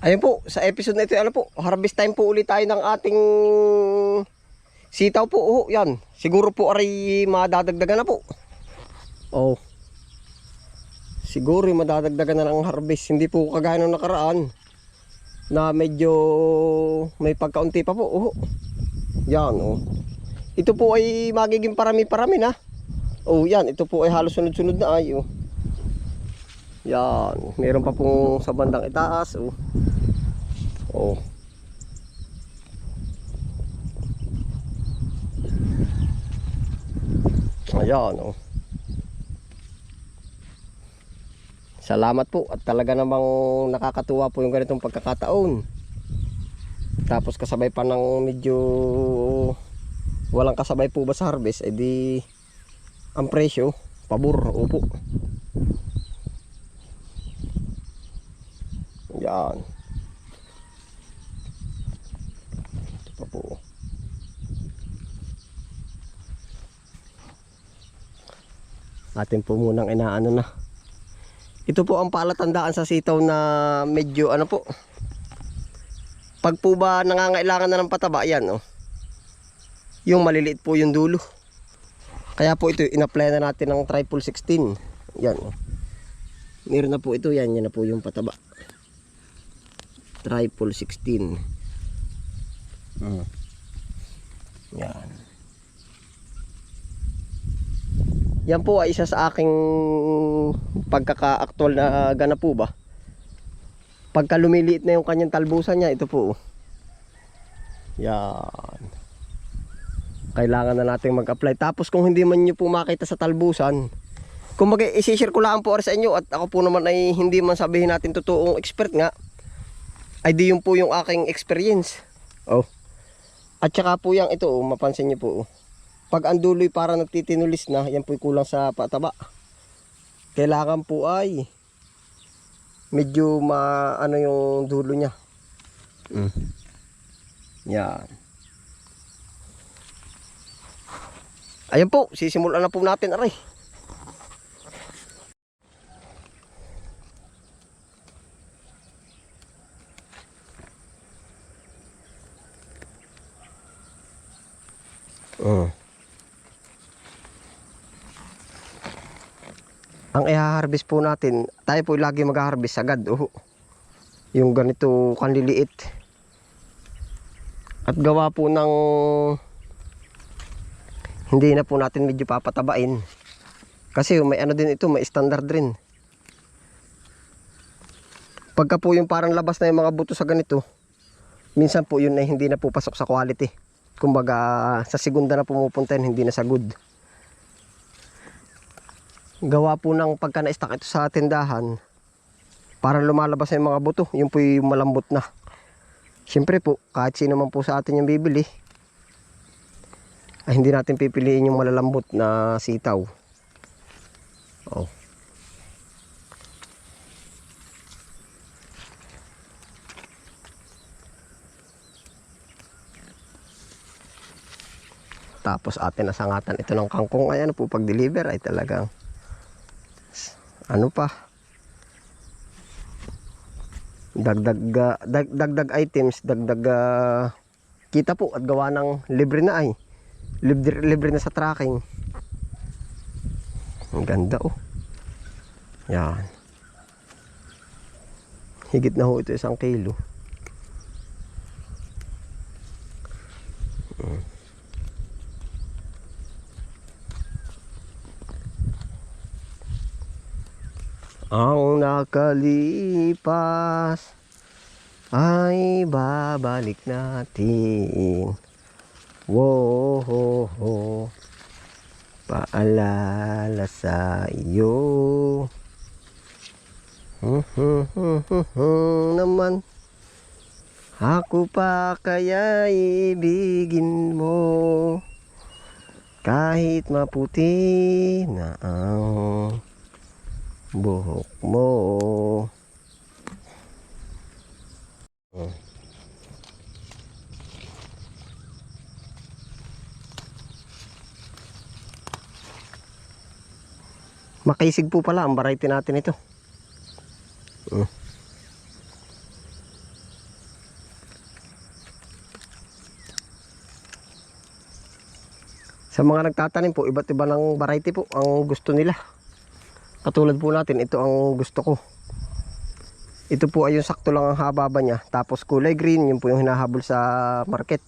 Ayun po, sa episode na ito, ano po, harvest time po ulit tayo ng ating sitaw po. Oh, yan. Siguro po aray madadagdagan na po. Oh. Siguro madadagdagan na ng harvest. Hindi po kagaya ng nakaraan na medyo may pagkaunti pa po. Oh. Yan, oh. Ito po ay magiging parami-parami na. Oh, yan. Ito po ay halos sunod-sunod na ay, oh. Yan. Meron pa pong sa bandang itaas, oh. Oh. Ayan, oh. Salamat po at talaga namang nakakatuwa po yung ganitong pagkakataon. Tapos kasabay pa ng medyo walang kasabay po ba sa harvest, edi ang presyo, pabor, upo. Yan. Ito pa po. Atin po munang inaano na. Ito po ang palatandaan sa sitaw na medyo ano po. Pag po ba nangangailangan na ng pataba, yan oh. Yung maliliit po yung dulo. Kaya po ito, in-apply na natin ng triple 16. Yan oh. Meron na po ito, yan, yan na po yung pataba. Triple 16. Mm. Yan. Yan po ay isa sa aking pagkaka-actual na gana po ba. Pagka lumiliit na yung kanyang talbusan niya, ito po. Yan. Kailangan na natin mag-apply. Tapos kung hindi man nyo po makita sa talbusan, mag isishare ko lang po sa inyo at ako po naman ay hindi man sabihin natin totoong expert nga, ay di yun po yung aking experience. Oh. At saka po yung ito, oh, mapansin nyo po. Oh. Pag ang duloy para nagtitinulis na, yan po kulang sa pataba. Kailangan po ay medyo ma ano yung dulo niya. Mm. Yan. Ayan po, sisimulan na po natin aray. Oh. Ang i-harvest po natin, tayo po lagi mag-harvest agad. Oh. Yung ganito kanliliit. At gawa po ng hindi na po natin medyo papatabain. Kasi may ano din ito, may standard rin. Pagka po yung parang labas na yung mga buto sa ganito, minsan po yun ay hindi na po pasok sa quality. Kumbaga sa segunda na pumupunta yun, hindi na sa good gawa po ng pagka na-stack ito sa tindahan parang lumalabas yung mga buto. Yun po yung malambot na. Siyempre po kahit sino man po sa atin yung bibili ay hindi natin pipiliin yung malalambot na sitaw. Oh. tapos atin nasangatan ito ng kangkong. Ayan po pag deliver ay talagang ano pa? Dagdag ah, dag, dagdag items dagdag ah, kita po at gawa ng libre na ay. Libre, libre na sa tracking. Ang ganda oh. Yan. Higit na ho ito isang kilo Ang nakalipas ay babalik natin. Wo ho ho. Paalala sa iyo. Hmm, hmm, hmm, hmm, hmm, naman. Ako pa kaya ibigin mo. Kahit maputi na ang buhok mo. Makisig po pala ang variety natin ito. Hmm. Sa mga nagtatanim po, iba't iba ng variety po ang gusto nila. Katulad po natin, ito ang gusto ko. Ito po ay yung sakto lang ang haba ba niya. Tapos kulay green, yun po yung hinahabol sa market.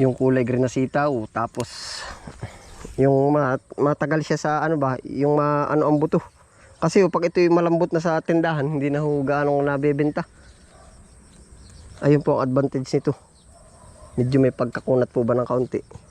Yung kulay green na sitaw. Tapos yung ma- matagal siya sa ano ba, yung ma- ano ang buto. Kasi oh, pag ito yung malambot na sa tindahan, hindi na ho gaano nabebenta. Ayun po ang advantage nito. Medyo may pagkakunat po ba ng kaunti.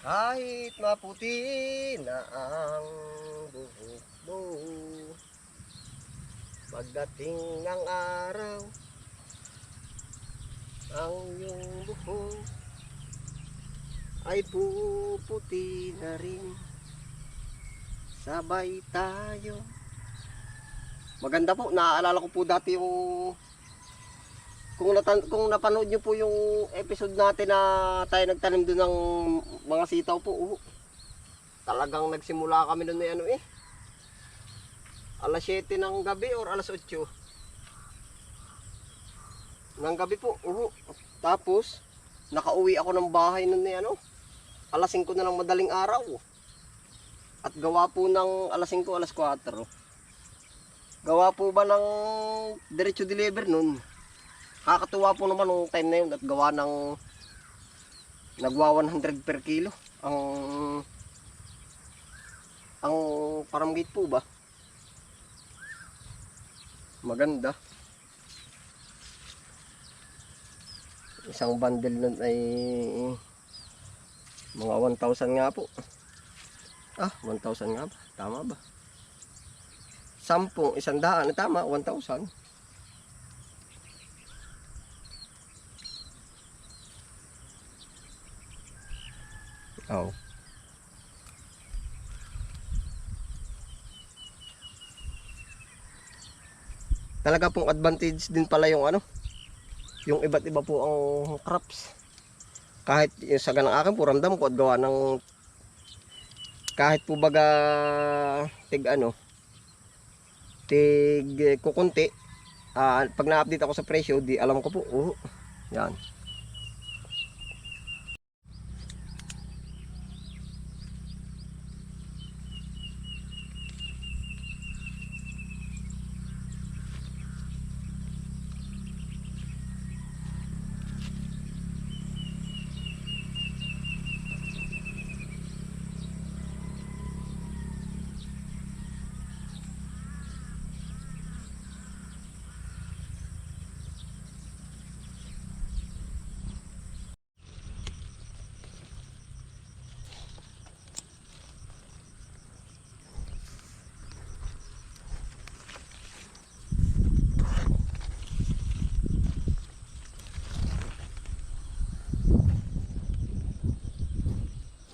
Kahit maputi na ang buhok mo. Pagdating ng araw Ang iyong buhok Ay puputi na rin. Sabay tayo. Maganda po, naaalala ko po dati yung kung, natan- kung napanood nyo po yung episode natin na tayo nagtanim doon ng mga sitaw po, uh, talagang nagsimula kami doon ano eh. Alas 7 ng gabi or alas 8. Ng gabi po, uh, tapos nakauwi ako ng bahay noon na ano, alas 5 na lang madaling araw. At gawa po ng alas 5, alas 4. Gawa po ba ng diretso deliver noon? Kakatuwa po naman nung time na yun at gawa ng nagwa 100 per kilo. Ang ang paramgate po ba? Maganda. Isang bundle nun ay mga 1,000 nga po. Ah 1,000 nga ba? Tama ba? Sampung isang daan. Tama 1,000 Oo. Talaga pong advantage din pala yung ano, yung iba't iba po ang crops. Kahit yung sa ganang akin po ramdam ko at gawa ng kahit po baga tig ano tig kukunti ah, pag na-update ako sa presyo di alam ko po uh, yan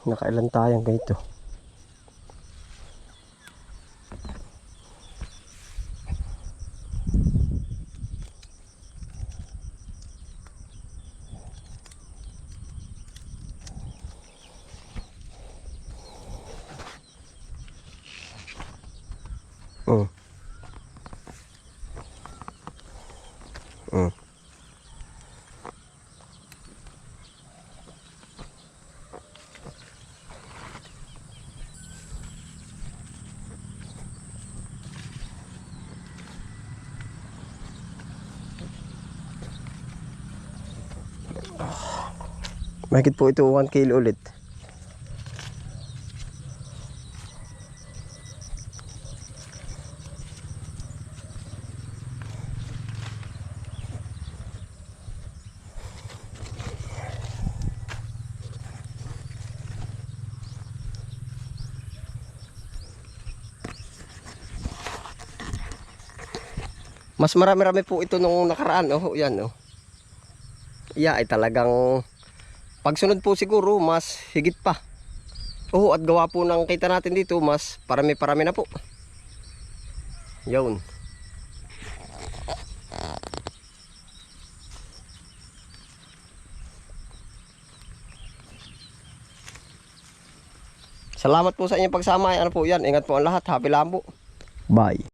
Nakailan tayong ganito. Mahigit po ito 1 kilo ulit. Mas marami-rami po ito nung nakaraan, oh. Yan, oh. Yeah, ay talagang pagsunod po siguro mas higit pa. Oo, at gawa po ng kita natin dito, mas parami-parami na po. Yun. Salamat po sa inyong pagsama. Ano po yan? Ingat po ang lahat. Happy lang po. Bye.